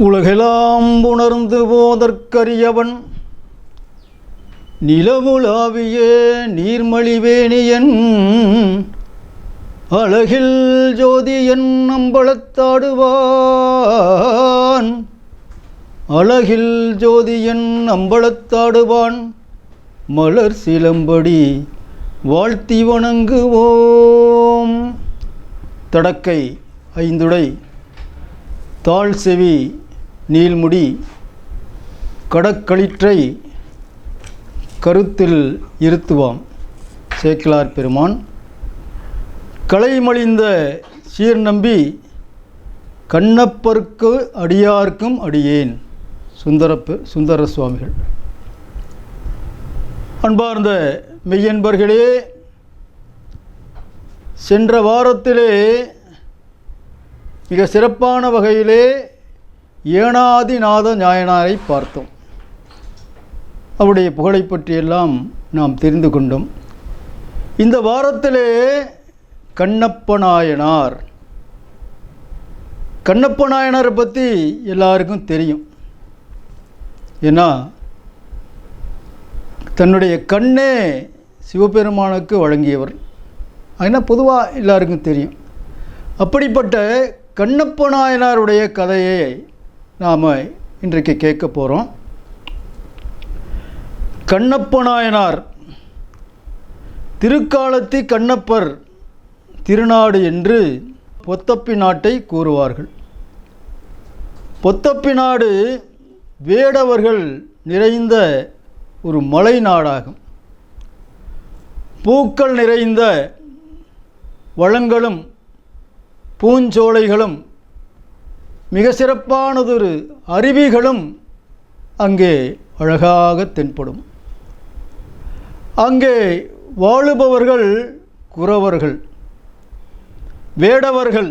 உலகெலாம் உணர்ந்து போதற்கரியவன். நிலவுலாவிய நீர்மலிவேணியன் அழகில் ஜோதியன் அம்பலத்தாடுவான். அழகில் ஜோதியன் அம்பலத்தாடுவான். மலர் சிலம்படி வாழ்த்தி வணங்குவோம். தடக்கை ஐந்துடை தாழ் செவி நீள்முடி கடக்களிற்றை கருத்தில் இருத்துவாம். சேக்கிலார் பெருமான். கலைமலிந்த சீர் நம்பி கண்ணப்பருக்கு அடியார்க்கும் அடியேன். சுந்தரப்பு சுந்தர சுவாமிகள் அன்பார்ந்த மெய்யன்பர்களே சென்ற வாரத்திலே மிக சிறப்பான வகையிலே ஏனாதிநாத நாயனாரை பார்த்தோம். அவருடைய புகழை பற்றியெல்லாம் நாம் தெரிந்து கொண்டோம். இந்த வாரத்திலே கண்ணப்ப நாயனார் கண்ணப்ப நாயனாரை பற்றி எல்லாருக்கும் தெரியும். ஏன்னா தன்னுடைய கண்ணே சிவபெருமானுக்கு வழங்கியவர். ஆனால் பொதுவாக எல்லாருக்கும் தெரியும். அப்படிப்பட்ட கண்ணப்ப நாயனாருடைய கதையை நாம் இன்றைக்கு கேட்க போகிறோம் கண்ணப்ப நாயனார் திருக்காலத்தி கண்ணப்பர் திருநாடு என்று பொத்தப்பி நாட்டை கூறுவார்கள். பொத்தப்பி நாடு வேடவர்கள் நிறைந்த ஒரு மலை நாடாகும். பூக்கள் நிறைந்த வளங்களும் பூஞ்சோலைகளும் மிக சிறப்பானதொரு அருவிகளும் அங்கே அழகாக தென்படும். அங்கே வாழுபவர்கள் குறவர்கள் வேடவர்கள்.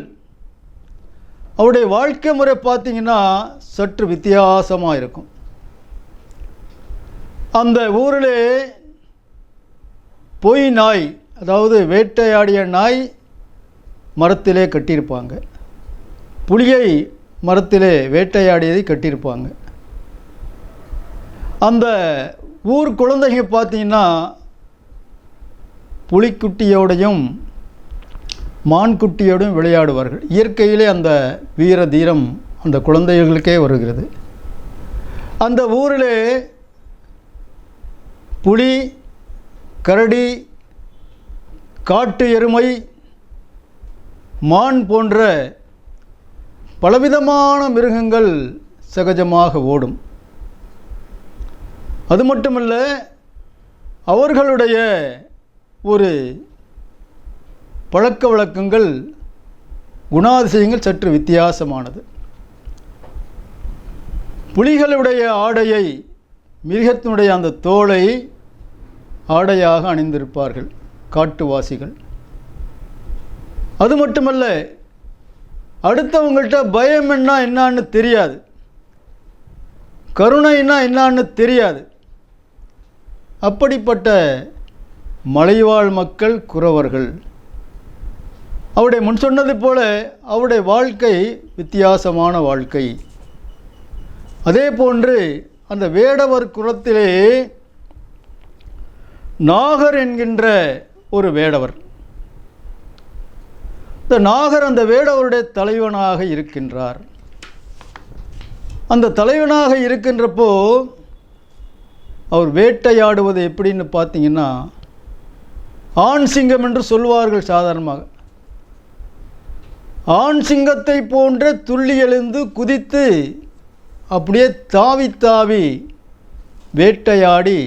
அவருடைய வாழ்க்கை முறை பார்த்தீங்கன்னா சற்று வித்தியாசமாக இருக்கும். அந்த ஊரிலே பொய் நாய் அதாவது வேட்டையாடிய நாய் மரத்திலே கட்டியிருப்பாங்க. புலியை மரத்திலே வேட்டையாடியதை கட்டியிருப்பாங்க. அந்த ஊர் குழந்தைங்க பார்த்தீங்கன்னா புலிக்குட்டியோடையும் மான்குட்டியோடும் விளையாடுவார்கள். இயற்கையிலே அந்த வீர தீரம் அந்த குழந்தைகளுக்கே வருகிறது. அந்த ஊரிலே புலி கரடி காட்டு எருமை மான் போன்ற பலவிதமான மிருகங்கள் சகஜமாக ஓடும். அது மட்டுமல்ல அவர்களுடைய ஒரு பழக்க வழக்கங்கள் குணாதிசயங்கள் சற்று வித்தியாசமானது. புலிகளுடைய ஆடையை மிருகத்தினுடைய அந்த தோலை ஆடையாக அணிந்திருப்பார்கள் காட்டுவாசிகள். அது மட்டுமல்ல அடுத்தவங்கள்ட்ட பயம் என்ன என்னான்னு தெரியாது. கருணைன்னா என்னான்னு தெரியாது. அப்படிப்பட்ட மலைவாழ் மக்கள் குறவர்கள். அவருடைய முன் சொன்னது போல அவருடைய வாழ்க்கை வித்தியாசமான வாழ்க்கை. அதே போன்று அந்த வேடவர் குரத்திலே நாகர் என்கின்ற ஒரு வேடவர். இந்த நாகர் அந்த வேடவருடைய தலைவனாக இருக்கின்றார். அந்த தலைவனாக இருக்கின்றப்போ அவர் வேட்டையாடுவது எப்படின்னு பார்த்தீங்கன்னா ஆண் சிங்கம் என்று சொல்வார்கள் சாதாரணமாக. ஆண் சிங்கத்தை போன்ற துள்ளி எழுந்து குதித்து அப்படியே தாவி தாவி வேட்டையாடி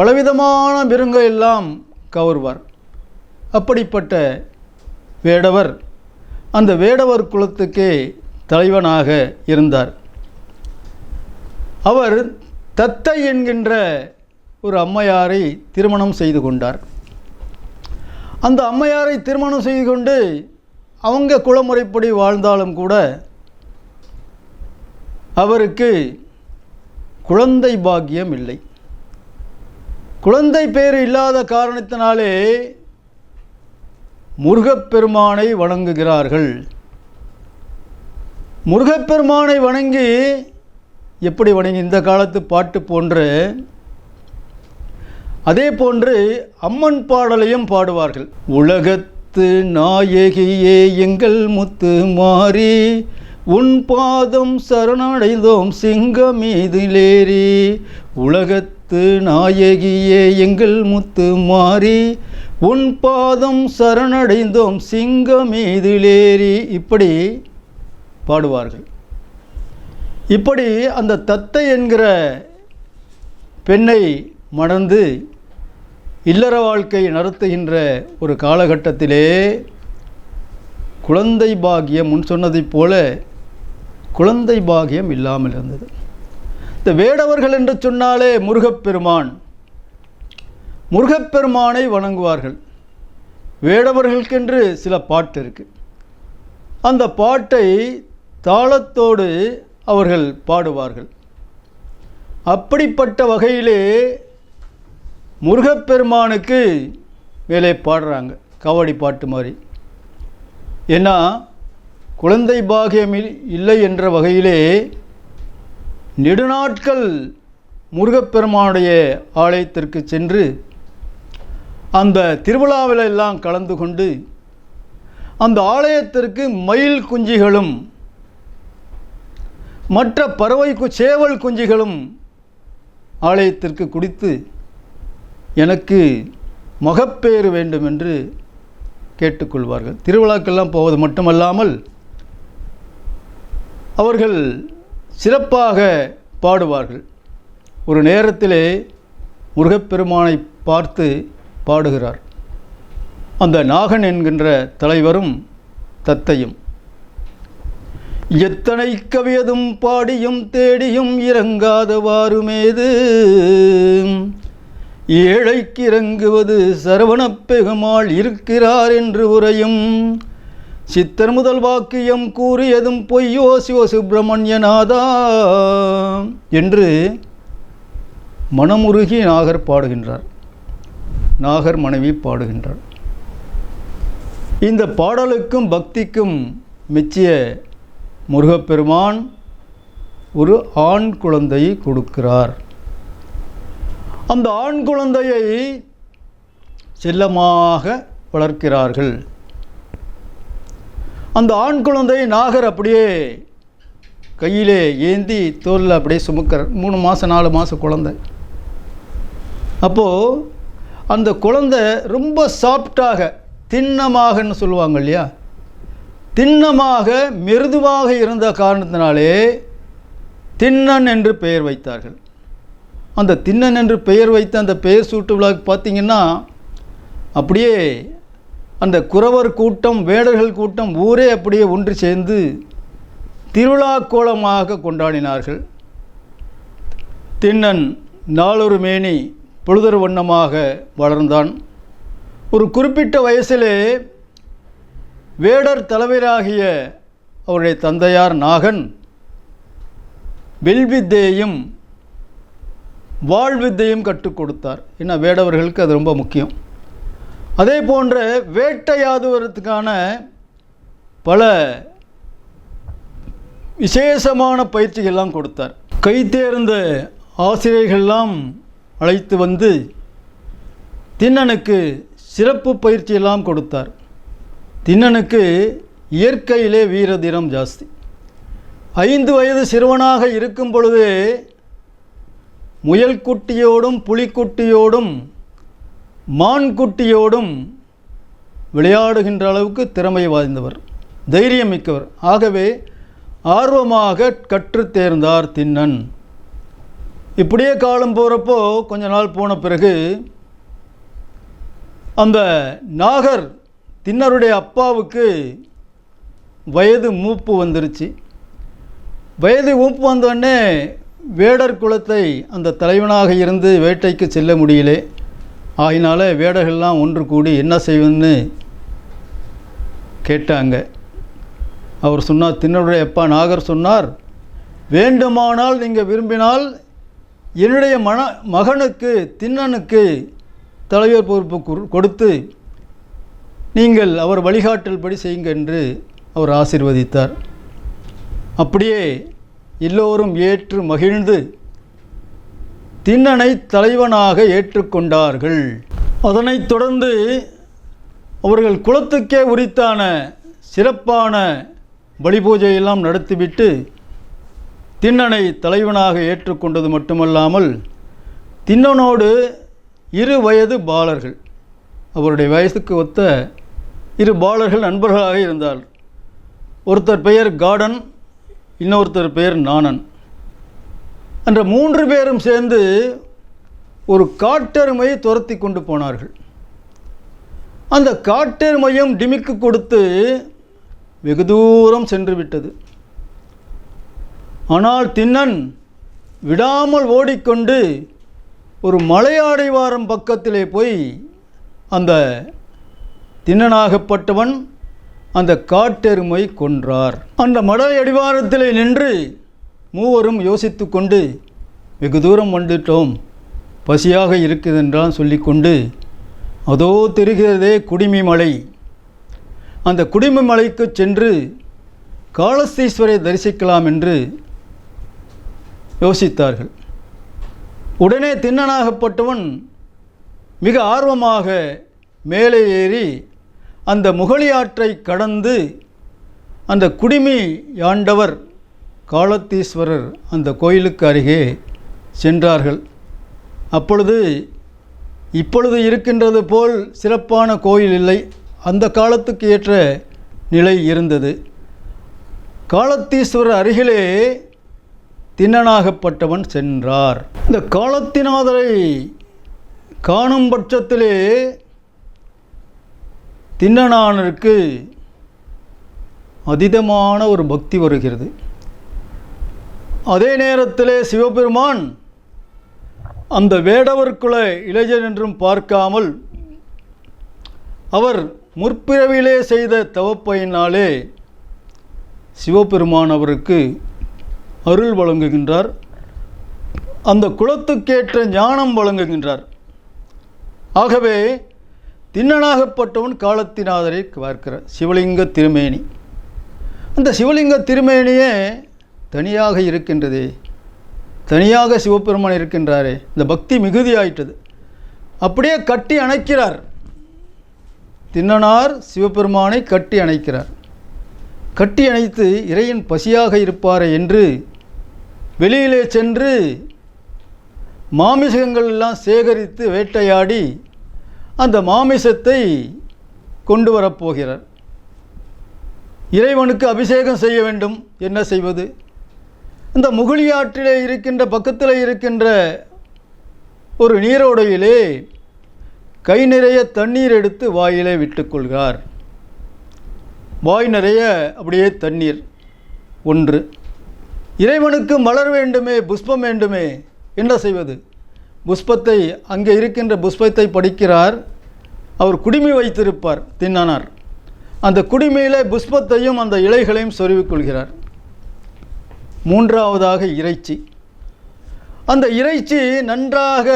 பலவிதமான மிருகம் எல்லாம் கவர்வார். அப்படிப்பட்ட வேடவர். அந்த வேடவர் குலத்துக்கே தலைவனாக இருந்தார். அவர் தத்தை என்கின்ற ஒரு அம்மையாரை திருமணம் செய்து கொண்டார். அந்த அம்மையாரை திருமணம் செய்து கொண்டு அவங்க குலமுறைப்படி வாழ்ந்தாலும் கூட அவருக்கு குழந்தை பாக்கியம் இல்லை. குழந்தை பேர் இல்லாத காரணத்தினாலே முருகப்பெருமானை வணங்குகிறார்கள். முருகப்பெருமானை வணங்கி எப்படி வணங்கி? இந்த காலத்து பாட்டு போன்று அதே போன்று அம்மன் பாடலையும் பாடுவார்கள். உலகத்து நாயகியே எங்கள் முத்து மாறி உன் பாதம் சரணடைந்தோம் சிங்கமீதிலேறி உலகத்து நாயகியே எங்கள் முத்து மாறி உன் பாதம் சரணடைந்தோம் சிங்கமீதிலேறி இப்படி பாடுவார்கள். இப்படி அந்த தத்தை என்கிற பெண்ணை மணந்து இல்லற வாழ்க்கை நடத்துகின்ற ஒரு காலகட்டத்திலே குழந்தை பாகியம் முன் சொன்னதைப் போல குழந்தை பாகியம் இல்லாமல் இருந்தது. இந்த வேடவர்கள் என்று சொன்னாலே முருகப்பெருமான் முருகப்பெருமானை வணங்குவார்கள். வேடவர்களுக்கென்று சில பாட்டு இருக்குது அந்த பாட்டை தாளத்தோடு அவர்கள் பாடுவார்கள். அப்படிப்பட்ட வகையிலே முருகப்பெருமானுக்கு மேலே பாடுறாங்க. காவடி பாட்டு மாதிரி. ஏன்னா குழந்தை பாகியம் இல்லை என்ற வகையிலே நெடுநாட்கள் முருகப்பெருமானுடைய ஆலயத்திற்கு சென்று அந்த திருவிழாவில் எல்லாம் கலந்து கொண்டு அந்த ஆலயத்திற்கு மயில் குஞ்சிகளும் மற்ற பறவை சேவல் குஞ்சிகளும் ஆலயத்திற்கு குடித்து எனக்கு மகப்பேறு வேண்டும் என்று கேட்டுக்கொள்வார்கள். திருவிழாக்கெல்லாம் போவது மட்டுமல்லாமல் அவர்கள் சிறப்பாக பாடுவார்கள். ஒரு நேரத்திலே முருகப்பெருமானை பார்த்து பாடுகிறார். அந்த நாகன் என்கின்ற தலைவரும் தத்தையும். எத்தனை கவியதும் பாடியும் தேடியும் இறங்காதவாறுமேது ஏழைக்கு இறங்குவது சரவணப்பெகுமாள் இருக்கிறார் என்று உரையும். சித்தர் முதல் வாக்கியம் கூறியதும் பொய்யோ சிவ சுப்பிரமணியநாதா என்று மனமுருகி நாகர் பாடுகின்றார். நாகர் மனைவி பாடுகின்றார் இந்த பாடலுக்கும் பக்திக்கும் மெச்சிய முருகப்பெருமான் ஒரு ஆண் குழந்தையை கொடுக்கிறார். அந்த ஆண் குழந்தையை செல்லமாக வளர்க்கிறார்கள். அந்த ஆண் குழந்தை நாகர் அப்படியே கையிலே ஏந்தி தோலில் அப்படியே சுமக்கிறார். மூணு மாதம் நாலு மாதம் குழந்தை. அப்போது அந்த குழந்தை ரொம்ப சாஃப்டாக திண்ணமாகன்னு சொல்லுவாங்க இல்லையா? திண்ணமாக மிருதுவாக இருந்த காரணத்தினாலே திண்ணன் என்று பெயர் வைத்தார்கள். அந்த திண்ணன் என்று பெயர் வைத்த அந்த பெயர் சூட்டு விழாவுக்கு பார்த்தீங்கன்னா அப்படியே அந்த குறவர் கூட்டம் வேடர்கள் கூட்டம் ஊரே அப்படியே ஒன்று சேர்ந்து திருவிழா கோலமாக கொண்டாடினார்கள். திண்ணன் நாளொரு மேனி பொழுதர் வண்ணமாக வளர்ந்தான். ஒரு குறிப்பிட்ட வயசிலே வேடர் தலைவராகிய அவருடைய தந்தையார் நாகன் வில்வித்தையும் வாழ்வித்தையும் கற்றுக் கொடுத்தார். ஏன்னா வேடவர்களுக்கு அது ரொம்ப முக்கியம். அதே போன்ற வேட்டையாதுவதற்கான பல விசேஷமான பயிற்சிகள்லாம் கொடுத்தார். கைத்தேர்ந்த ஆசிரியர்கள்லாம் அழைத்து வந்து தின்னனுக்கு சிறப்பு பயிற்சியெல்லாம் கொடுத்தார். தின்னனுக்கு இயற்கையிலே வீரதீரம் ஜாஸ்தி. ஐந்து வயது சிறுவனாக இருக்கும் பொழுதே முயல்குட்டியோடும் புலிக்குட்டியோடும் மான் குட்டியோடும் விளையாடுகின்ற அளவுக்கு திறமை வாய்ந்தவர் தைரியம் மிக்கவர் ஆகவே ஆர்வமாக கற்றுத் தேர்ந்தார் தின்னன். இப்படியே காலம் போகிறப்போ கொஞ்ச நாள் போன பிறகு அந்த நாகர் திண்ணருடைய அப்பாவுக்கு வயது மூப்பு வந்துருச்சு. வயது மூப்பு வந்தோடனே வேடர் குலத்தை அந்த தலைவனாக இருந்து வேட்டைக்கு செல்ல முடியலே. ஆகினால வேடர்கள்லாம் ஒன்று கூடி என்ன செய்வதுன்னு கேட்டாங்க. அவர் சொன்னார் தின்னருடைய அப்பா நாகர் சொன்னார் வேண்டுமானால் நீங்கள் விரும்பினால் என்னுடைய மன மகனுக்கு திண்ணனுக்கு தலைவர் பொறுப்பு கொடுத்து நீங்கள் அவர் வழிகாட்டல்படி செய்யுங்க என்று அவர் ஆசீர்வதித்தார். அப்படியே எல்லோரும் ஏற்று மகிழ்ந்து தின்னனை தலைவனாக ஏற்றுக்கொண்டார்கள். அதனைத் தொடர்ந்து அவர்கள் குலத்துக்கே உரித்தான சிறப்பான வழிபூஜையெல்லாம் நடத்திவிட்டு திண்ணனை தலைவனாக ஏற்றுக்கொண்டது மட்டுமல்லாமல் திண்ணனோடு இரு வயது பாலர்கள் அவருடைய வயசுக்கு ஒத்த இரு பாலர்கள் நண்பர்களாக இருந்தார். ஒருத்தர் பெயர் கார்டன் இன்னொருத்தர் பெயர் நாணன். என்ற மூன்று பேரும் சேர்ந்து ஒரு காட்டெருமையை துரத்தி கொண்டு போனார்கள். அந்த காட்டெருமையும் டிமிக்கு கொடுத்து வெகு தூரம் சென்று விட்டது. ஆனால் திண்ணன் விடாமல் ஓடிக்கொண்டு ஒரு மலையாடைவாரம் பக்கத்திலே போய் அந்த திண்ணனாகப்பட்டவன் அந்த காட்டெருமை கொன்றார். அந்த மலை அடிவாரத்திலே நின்று மூவரும் யோசித்து கொண்டு வெகு தூரம் வந்துட்டோம். பசியாக இருக்குதென்றால் சொல்லிக்கொண்டு அதோ தெரிகிறதே குடிமி மலை. அந்த குடிமி மலைக்கு சென்று காளஸ்தீஸ்வரை தரிசிக்கலாம் என்று யோசித்தார்கள். உடனே திண்ணனாகப்பட்டவன் மிக ஆர்வமாக மேலே ஏறி அந்த முகலியாற்றை கடந்து அந்த குடிமி யாண்டவர் காலத்தீஸ்வரர் அந்த கோயிலுக்கு அருகே சென்றார்கள். அப்பொழுது இப்பொழுது இருக்கின்றது போல் சிறப்பான கோயில் இல்லை. அந்த காலத்துக்கு ஏற்ற நிலை இருந்தது. காலத்தீஸ்வரர் அருகிலே திண்ணனாகப்பட்டவன் சென்றார். இந்த காலத்தினாதரை காணும் பட்சத்திலே திண்ணனானருக்கு அதீதமான ஒரு பக்தி வருகிறது. அதே நேரத்திலே சிவபெருமான் அந்த வேடவர்குல இளைஞர் என்றும் பார்க்காமல் அவர் முற்பிறவிலே செய்த தவப்பையினாலே சிவபெருமான் அவருக்கு அருள் வழங்குகின்றார். அந்த குலத்துக்கேற்ற ஞானம் வழங்குகின்றார். ஆகவே திண்ணனாகப்பட்டவன் காலத்தினாதரை பார்க்கிறார் சிவலிங்க திருமேனி. அந்த சிவலிங்க திருமேனியே தனியாக இருக்கின்றதே. தனியாக சிவபெருமான் இருக்கின்றாரே. இந்த பக்தி மிகுதியாயிட்டது. அப்படியே கட்டி அணைக்கிறார். தின்னனார் சிவபெருமானை கட்டி அணைக்கிறார். கட்டி அணைத்து இறையின் பசியாக இருப்பாரே என்று வெளியிலே சென்று மாமிசங்கள் எல்லாம் சேகரித்து வேட்டையாடி அந்த மாமிசத்தை கொண்டு வரப்போகிறார் இறைவனுக்கு அபிஷேகம் செய்ய வேண்டும். என்ன செய்வது? இந்த முகிலியாற்றிலே இருக்கின்ற பக்கத்தில் இருக்கின்ற ஒரு நீரோடையிலே கை நிறைய தண்ணீர் எடுத்து வாயிலே விட்டுக்கொள்கிறார் வாய் நிறைய அப்படியே தண்ணீர். ஒன்று. இறைவனுக்கு மலர் வேண்டுமே புஷ்பம் வேண்டுமே என்ன செய்வது? புஷ்பத்தை அங்கே இருக்கின்ற புஷ்பத்தை படிக்கிறார். அவர் குடிமி வைத்திருப்பார் தின்னானார். அந்த குடிமையிலே புஷ்பத்தையும் அந்த இலைகளையும் சொருவிக்கொள்கிறார் மூன்றாவதாக இறைச்சி. அந்த இறைச்சி நன்றாக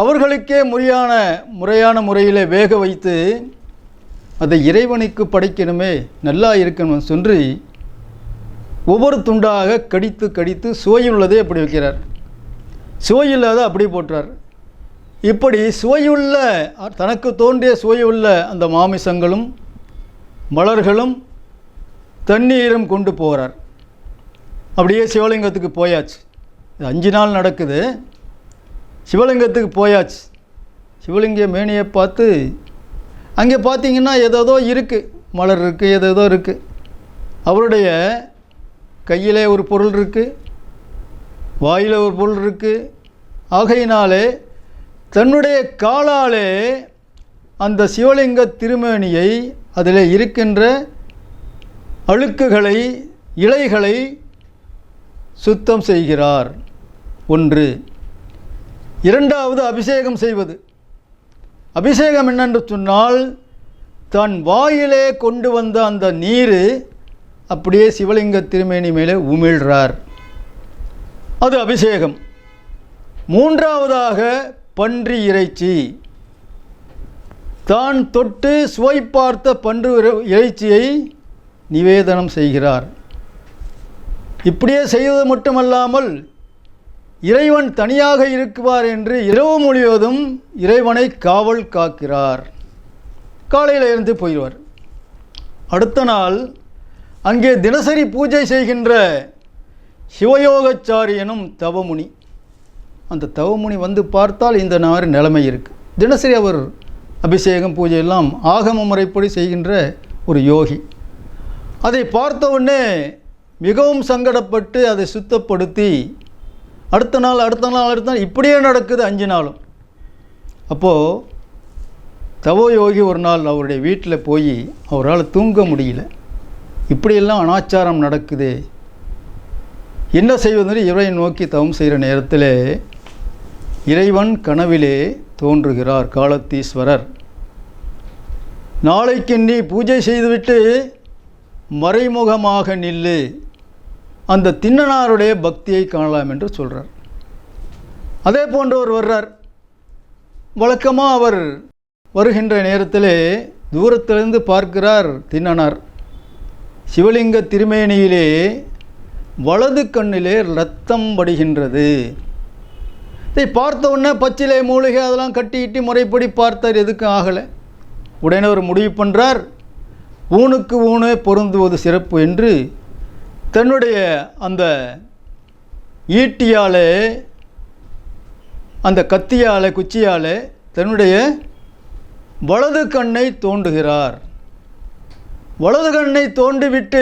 அவர்களுக்கே முறையான முறையான முறையில் வேக வைத்து அதை இறைவனுக்கு படைக்கணுமே நல்லா இருக்கணும் சொல்லி ஒவ்வொரு துண்டாக கடித்து கடித்து சுவையுள்ளதே அப்படி வைக்கிறார். சுவையில்லாத அப்படி போட்டுறார் இப்படி சுவையுள்ள தனக்கு தோன்றிய சுவையுள்ள அந்த மாமிசங்களும் மலர்களும் தண்ணீரும் கொண்டு போகிறார். அப்படியே சிவலிங்கத்துக்கு போயாச்சு. இது அஞ்சு நாள் நடக்குது. சிவலிங்கத்துக்கு போயாச்சு. சிவலிங்க மேனியை பார்த்து அங்கே பார்த்தீங்கன்னா ஏதோ இருக்குது மலர் இருக்குது ஏதோ இருக்குது அவருடைய கையிலே ஒரு பொருள் இருக்குது வாயில் ஒரு பொருள் இருக்குது ஆகையினாலே தன்னுடைய காலாலே அந்த சிவலிங்க திருமேனியை அதில் இருக்கின்ற அழுக்குகளை இலைகளை சுத்தம் செய்கிறார். ஒன்று. இரண்டாவது அபிஷேகம் செய்வது. அபிஷேகம் என்னென்று சொன்னால் தன் வாயிலே கொண்டு வந்த அந்த நீர் அப்படியே சிவலிங்க திருமேனி மேலே உமிழ்றார். அது அபிஷேகம். மூன்றாவதாக பன்றி இறைச்சி. தான் தொட்டு சுவை பார்த்த பன்று இறை- இறைச்சியை நிவேதனம் செய்கிறார். இப்படியே செய்வது மட்டுமல்லாமல் இறைவன் தனியாக இருக்குவார் என்று இரவு முழுவதும் இறைவனை காவல் காக்கிறார். காலையில் இருந்து போயிடுவார். அடுத்த நாள் அங்கே தினசரி பூஜை செய்கின்ற சிவயோகச்சாரி எனும் தவமுனி. அந்த தவமுனி வந்து பார்த்தால் இந்த மாதிரி நிலைமை இருக்குது தினசரி அவர் அபிஷேகம் பூஜையெல்லாம் ஆகம முறைப்படி செய்கின்ற ஒரு யோகி. அதை பார்த்த உடனே மிகவும் சங்கடப்பட்டு அதை சுத்தப்படுத்தி அடுத்த நாள் அடுத்த நாள் அடுத்த நாள் இப்படியே நடக்குது அஞ்சு நாளும். அப்போது தவோ யோகி ஒரு நாள் அவருடைய வீட்டில் போய் அவரால் தூங்க முடியல. இப்படியெல்லாம் அனாச்சாரம் நடக்குதே. என்ன செய்வதுன்னு இறைவனை நோக்கி தவம் செய்கிற நேரத்தில் இறைவன் கனவிலே தோன்றுகிறார் காலத்தீஸ்வரர். நாளைக்கு நீ பூஜை செய்துவிட்டு மறைமுகமாக நில்லு. அந்த தின்னனாருடைய பக்தியை காணலாம் என்று சொல்கிறார் அதே போன்றவர் வர்றார். வழக்கமாக அவர் வருகின்ற நேரத்தில் தூரத்திலிருந்து பார்க்கிறார் தின்னனார். சிவலிங்க திருமேனியிலே வலது கண்ணிலே ரத்தம் படுகின்றது. இதை பார்த்த உடனே பச்சிலை மூலிகை அதெல்லாம் கட்டிக்கிட்டு முறைப்படி பார்த்தார் எதுக்கும் ஆகலை? உடனே அவர் முடிவு பண்ணுறார் ஊனுக்கு ஊனே பொருந்துவது சிறப்பு என்று தன்னுடைய அந்த ஈட்டியாலே அந்த கத்தியாலே குச்சியாலே தன்னுடைய வலது கண்ணை தோண்டுகிறார். வலது கண்ணை தோண்டிவிட்டு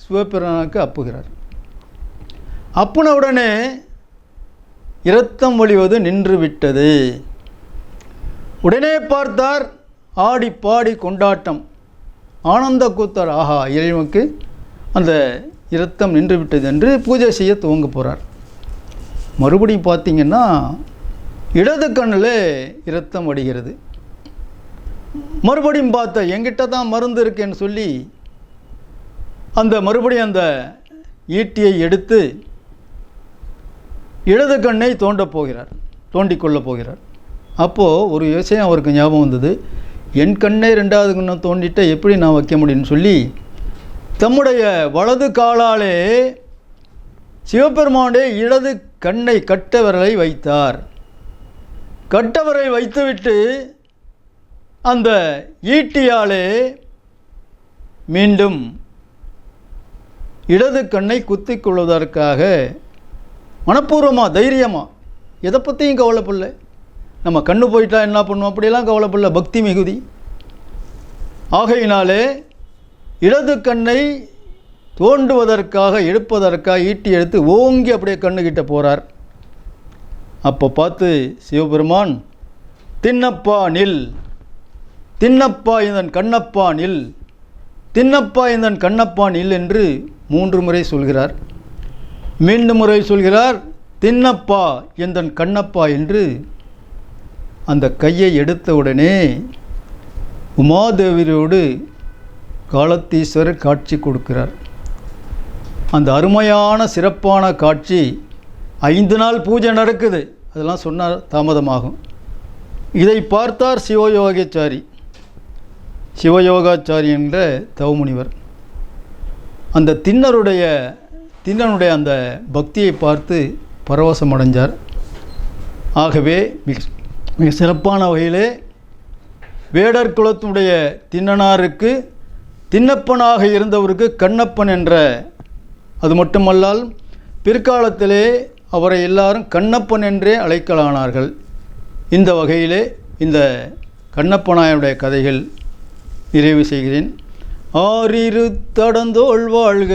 சிவபிரானுக்கு அப்புகிறார். அப்புன உடனே இரத்தம் வழிவது நின்று விட்டது உடனே பார்த்தார் ஆடி பாடி கொண்டாட்டம். ஆனந்த கூத்தார் ஆஹா இறைவனுக்கு அந்த இரத்தம் நின்று விட்டது என்று பூஜை செய்ய துவங்க போகிறார் மறுபடியும் பார்த்தீங்கன்னா இடது கண்ணில் இரத்தம் வடிகிறது மறுபடியும் பார்த்த என்கிட்ட தான் மருந்து இருக்கேன்னு சொல்லி அந்த மறுபடியும் அந்த ஈட்டியை எடுத்து இடது கண்ணை தோண்டப் போகிறார் தோண்டிக் கொள்ளப் போகிறார். அப்போது ஒரு விஷயம் அவருக்கு ஞாபகம் வந்தது. என் கண்ணை ரெண்டாவது கண்ணை தோண்டிட்ட எப்படி நான் வைக்க முடியும்னு சொல்லி தம்முடைய வலது காலாலே சிவபெருமானுடைய இடது கண்ணை கட்டவரலை வைத்தார். கட்டவரை வைத்துவிட்டு அந்த ஈட்டியாலே மீண்டும் இடது கண்ணை குத்தி கொள்வதற்காக மனப்பூர்வமாக தைரியமாக எதை பற்றியும் கவலைப்படல. நம்ம கண்ணு போயிட்டா என்ன பண்ணுவோம்? அப்படியெல்லாம் கவலைப்படல. பக்தி மிகுதி. ஆகையினாலே இடது கண்ணை தோண்டுவதற்காக எடுப்பதற்காக ஈட்டி எடுத்து ஓங்கி அப்படியே கண்ணுக்கிட்ட போகிறார் அப்போ பார்த்து சிவபெருமான் தின்னப்பா நில். தின்னப்பா இதன் கண்ணப்பா நில். தின்னப்பா இதன் கண்ணப்பா நில் என்று மூன்று முறை சொல்கிறார். மீண்டும் முறை சொல்கிறார் தின்னப்பா எந்தன் கண்ணப்பா என்று அந்த கையை எடுத்தவுடனே உமாதேவியோடு காலத்தீஸ்வரர் காட்சி கொடுக்கிறார். அந்த அருமையான சிறப்பான காட்சி ஐந்து நாள் பூஜை நடக்குது. அதெல்லாம் சொன்னால் தாமதமாகும். இதை பார்த்தார் சிவயோகேச்சாரி. சிவயோகாச்சாரி என்ற தவமுனிவர். அந்த திண்ணருடைய திண்ணனுடைய அந்த பக்தியை பார்த்து பரவசம் அடைஞ்சார் ஆகவே மிக மிக சிறப்பான வகையிலே வேடர் குலத்தினுடைய திண்ணனாருக்கு திண்ணப்பனாக இருந்தவருக்கு கண்ணப்பன் என்ற அது மட்டுமல்லால் பிற்காலத்திலே அவரை எல்லாரும் கண்ணப்பன் என்றே அழைக்கலானார்கள். இந்த வகையிலே இந்த கண்ணப்பனாயனுடைய கதைகள் நிறைவு செய்கிறேன். ஆறிரு தடந்தோள் வாழ்க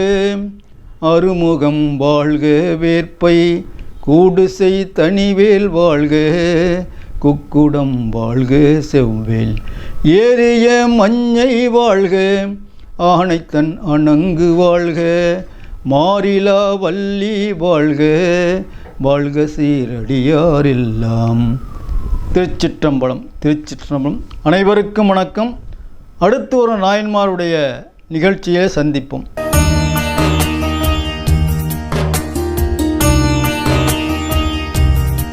அருமுகம் வாழ்க வேற்பை கூடுசை தனிவேல் வாழ்க குக்குடம் வாழ்க செவ்வேல் ஏறிய மஞ்சை வாழ்க ஆனைத்தன் அணங்கு வாழ்க மாறிலா வள்ளி வாழ்க வாழ்க சீரடியாரெல்லாம் திருச்சிற்றம்பலம் திருச்சிற்றம்பலம். அனைவருக்கும் வணக்கம். அடுத்து ஒரு நாயன்மாருடைய நிகழ்ச்சியை சந்திப்போம்.